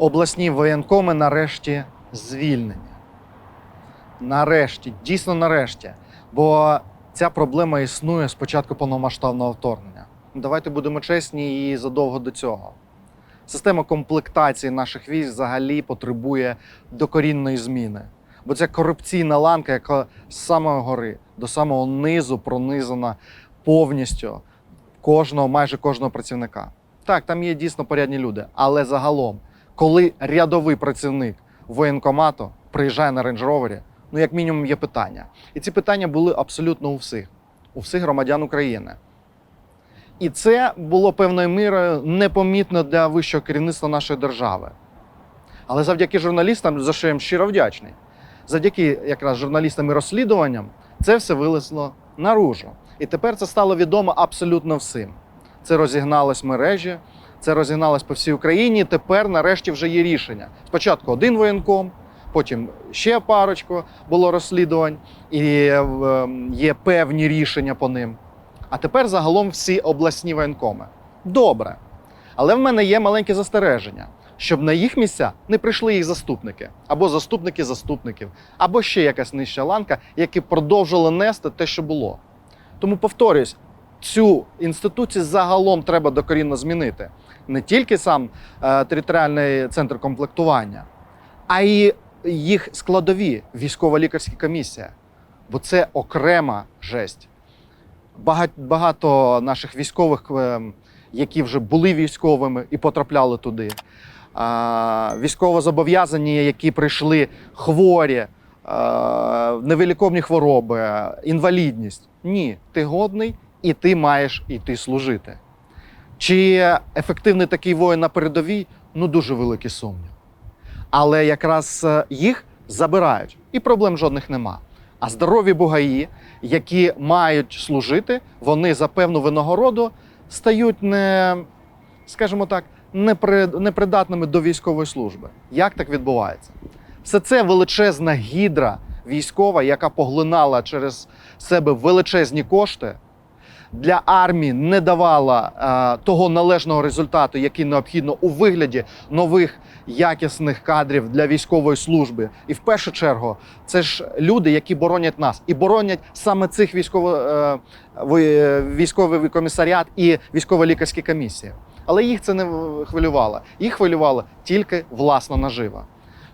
Обласні воєнкоми нарешті звільнені. Нарешті, дійсно нарешті. Бо ця проблема існує з початку повномасштабного вторгнення. Давайте будемо чесні і задовго до цього. Система комплектації наших військ взагалі потребує докорінної зміни. Бо це корупційна ланка, яка з самої гори до самого низу пронизана повністю кожного, майже кожного працівника. Так, там є дійсно порядні люди, але загалом, коли рядовий працівник воєнкомату приїжджає на рейндж-ровері, ну як мінімум є питання. І ці питання були абсолютно у всіх, у всіх громадян України. І це було певною мірою непомітно для вищого керівництва нашої держави. Але завдяки журналістам, за що я їм щиро вдячний, завдяки якраз журналістам і розслідуванням, це все вилезло наружу. І тепер це стало відомо абсолютно всім. Це розігналось мережі, це розігналось по всій Україні. Тепер, нарешті, вже є рішення. Спочатку один воєнком, потім ще парочку було розслідувань, і е, є певні рішення по ним. А тепер загалом всі обласні воєнкоми. Добре. Але в мене є маленьке застереження, щоб на їх місця не прийшли їх заступники, або заступники заступників, або ще якась нижча ланка, які продовжили нести те, що було. Тому повторюсь, цю інституцію загалом треба докорінно змінити. Не тільки сам е, територіальний центр комплектування, а й їх складові військово-лікарська комісія. Бо це окрема жесть. Багато наших військових, е, які вже були військовими і потрапляли туди. А, Військовозобов'язані, які прийшли хворі, е, невиліковні хвороби, інвалідність. Ні, ти годний і ти маєш іти служити. Чи ефективний такий воїн на передовій? Ну, дуже великий сумнів. Але якраз е, їх забирають, і проблем жодних нема. А здорові бугаї, які мають служити, вони за певну винагороду стають не, скажімо так, непридатними до військової служби. Як так відбувається? Все це величезна гідра військова, яка поглинала через себе величезні кошти, для армії не давала е, того належного результату, який необхідно у вигляді нових якісних кадрів для військової служби. І в першу чергу це ж люди, які боронять нас, і боронять саме цих військово, е, військовий комісаріат і військово-лікарські комісії. Але їх це не хвилювало. Їх хвилювала тільки власна нажива.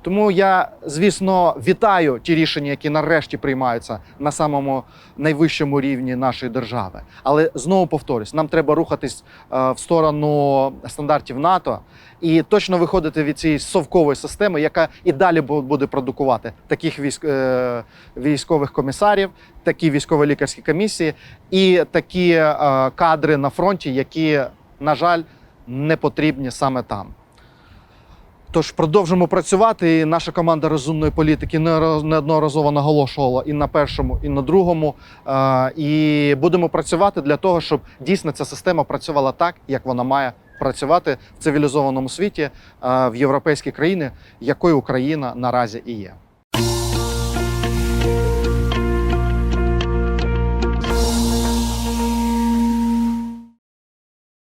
Тому я, звісно, вітаю ті рішення, які нарешті приймаються на самому найвищому рівні нашої держави. Але знову повторюсь, нам треба рухатись е, в сторону стандартів НАТО і точно виходити від цієї совкової системи, яка і далі буде продукувати таких військ, е, військових комісарів, такі військово-лікарські комісії і такі е, кадри на фронті, які, на жаль, не потрібні саме там. Тож продовжимо працювати. І наша команда розумної політики неодноразово наголошувала і на першому, і на другому. Е, І будемо працювати для того, щоб дійсно ця система працювала так, як вона має працювати в цивілізованому світі, е, в європейській країні, якою Україна наразі і є.